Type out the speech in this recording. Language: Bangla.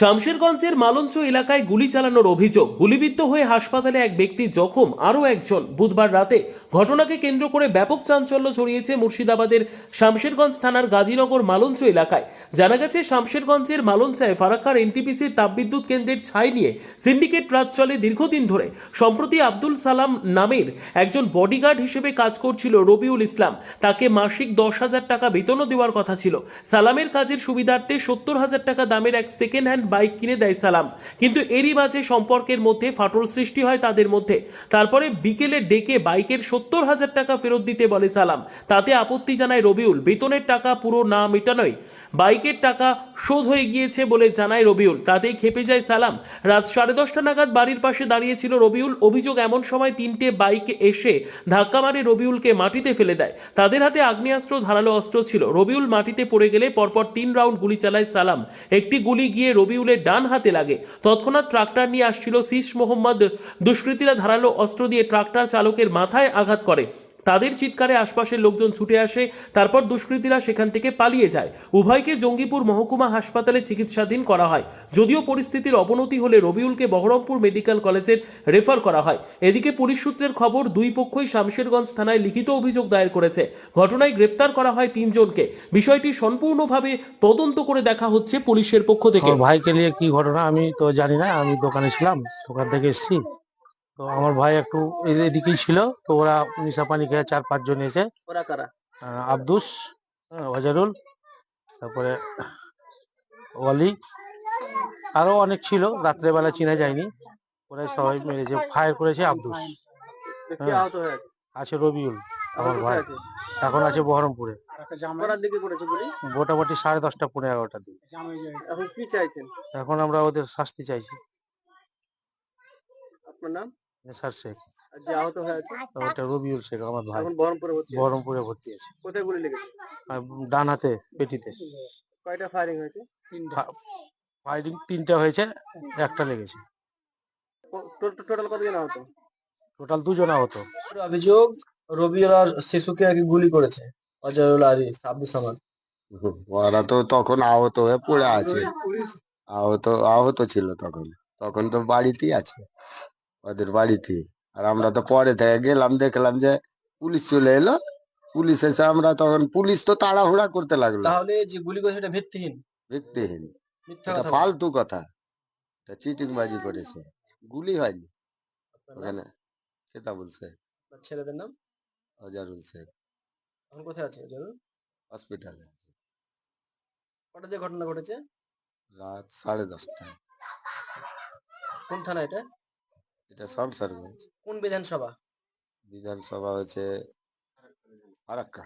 শামশেরগঞ্জের মালঞ্চ এলাকায় গুলি চালানোর অভিযোগ। গুলিবিদ্ধ হয়ে হাসপাতালে এক ব্যক্তি জখম, আরও একজন বুধবার রাতে। ঘটনাকে কেন্দ্র করে ব্যাপক চাঞ্চল্য ছড়িয়েছে মুর্শিদাবাদের শামশেরগঞ্জ থানার গাজীনগর মালঞ্চ এলাকায়। জানা গেছে, শামশেরগঞ্জের মালঞ্চায় ফারাক্কার এনটিপিসির তাপবিদ্যুৎ কেন্দ্রের ছাই নিয়ে সিন্ডিকেট রাজ চলে দীর্ঘদিন ধরে। সম্প্রতি আব্দুল সালাম নামের একজন বডিগার্ড হিসেবে কাজ করছিল রবিউল ইসলাম। তাকে মাসিক দশ হাজার টাকা বেতনও দেওয়ার কথা ছিল। সালামের কাজের সুবিধার্থে সত্তর হাজার টাকা দামের এক সেকেন্ড হ্যান্ড বাইক কিনে দেয় সালাম। কিন্তু এরই মাঝে সম্পর্কের মধ্যে ফাটল সৃষ্টি হয় তাদের মধ্যে। তারপরে বিকেলে ডেকে বাইকের সত্তর হাজার টাকা ফেরত দিতে বলে সালাম। তাতে আপত্তি জানায় রবিউল। বেতনের টাকা পুরো না মেটানোই বাইকের টাকা শোধ হয়ে গিয়েছে বলে জানায় রবিউল। তাতেই খেপে যায় সালাম। রাত সাড়ে দশটা নাগাদ বাড়ির পাশে দাঁড়িয়েছিল রবিউল। অভিযোগ এমন সময় তিনটে বাইক এসে ধাক্কা মারে রবিউলকে মাটিতে ফেলে দেয়। তাদের হাতে আগ্নেয়াস্ত্র, ধারালো অস্ত্র ছিল। রবিউল মাটিতে পড়ে গেলে পরপর তিন রাউন্ড গুলি চালায় সালাম। একটি গুলি গিয়ে রবিউলের ডান হাতে লাগে। তৎক্ষণাৎ ট্রাক্টর নিয়ে আসছিল শীষ মোহাম্মদ। দুষ্কৃতীরা ধারালো অস্ত্র দিয়ে ট্রাক্টর চালকের মাথায় আঘাত করে। তাদের চিৎকারে আশপাশের লোকজন ছুটে আসে, তারপর দুষ্কৃতীরা সেখান থেকে পালিয়ে যায়। উভয়কে জঙ্গিপুর মহকুমা হাসপাতালে চিকিৎসাধীন করা হয়। যদিও পরিস্থিতির অবনতি হলে রবিউলকে বহরমপুর মেডিকেল কলেজের রেফার করা হয়। এদিকে পুলিশ সূত্রের খবর, দুই পক্ষই শামশেরগঞ্জ থানায় লিখিত অভিযোগ দায়ের করেছে। ঘটনায় গ্রেপ্তার করা হয় তিনজনকে। বিষয়টি সম্পূর্ণভাবে তদন্ত করে দেখা হচ্ছে পুলিশের পক্ষ থেকে। ভাইকে নিয়ে কি ঘটনা আমি তো জানি না। আমি দোকানে ছিলাম, দোকান থেকে এসেছি। তো আমার ভাই একটু এদিকেই ছিল তো ওরা নিশা পানি খেয়ে চার পাঁচজন এসে ওরা কারা? আব্দুস আহ, ওয়াজারুল তারপরে ওয়ালি আরও অনেক ছিল রাত্রেবেলা চিনা যায়নি ওরা সবাই মেরেছে ফায়ার করেছে আব্দুস। হ্যাঁ। আছে রবিউল আমার ভাই? এখন আছে বহরমপুরে। মোটামুটি সাড়ে দশটা পনেরো এগারোটার দিকে। এখন এখন আমরা ওদের শাস্তি চাইছি। আপনার নাম? নেশার শেখ। আর যে আহত হয়ে আছে ওটা রবিউল শেখ আমার ভাই। এখন বহরমপুরে ভর্তি আছে। বহরমপুরে ভর্তি আছে কোথায় গুলি লেগেছে? আর ডান হাতে পেটিতে। কয়টা ফায়ারিং হয়েছে? তিনটা। হয়েছে একটা লেগেছে। টোটাল কতজন আহত? টোটাল দুজন আহত। অভিযোগ রবিউল আর শিশুকে আগে গুলি করেছে অজয়ুল আরিস আব্দুল সামাদ। ওরা তো তখন আহত হয়ে পড়ে আছে। আহত আহত ছিল তখন। তখন তো বাড়িতেই আছে। ওদের বাড়িতে। আর আমরা তো পরে থেকে গেলাম দেখলাম যে পুলিশ চলে এলো। পুলিশ এসে আমরা তখন পুলিশ তো তাড়াহুড়া করতে লাগল। তাহলে যে গুলি করেছে সেটা ভিত্তিহীন? ভিত্তিহীন। এটা ফালতু কথা। এটা চিটিং বাজি করেছে। গুলি হয়নি। ওখানে সেটা বলছে ছেলেদের নাম? অজারুল শেখ এখন কোথায় আছে অজয়ুল হসপিটালে কটা দিয়ে ঘটনা ঘটেছে? রাত সাড়ে দশটায়। কোন থানা এটা? এটা সংসারগঞ্জ কোন বিধানসভা? বিধানসভা হচ্ছে ফারাক্কা।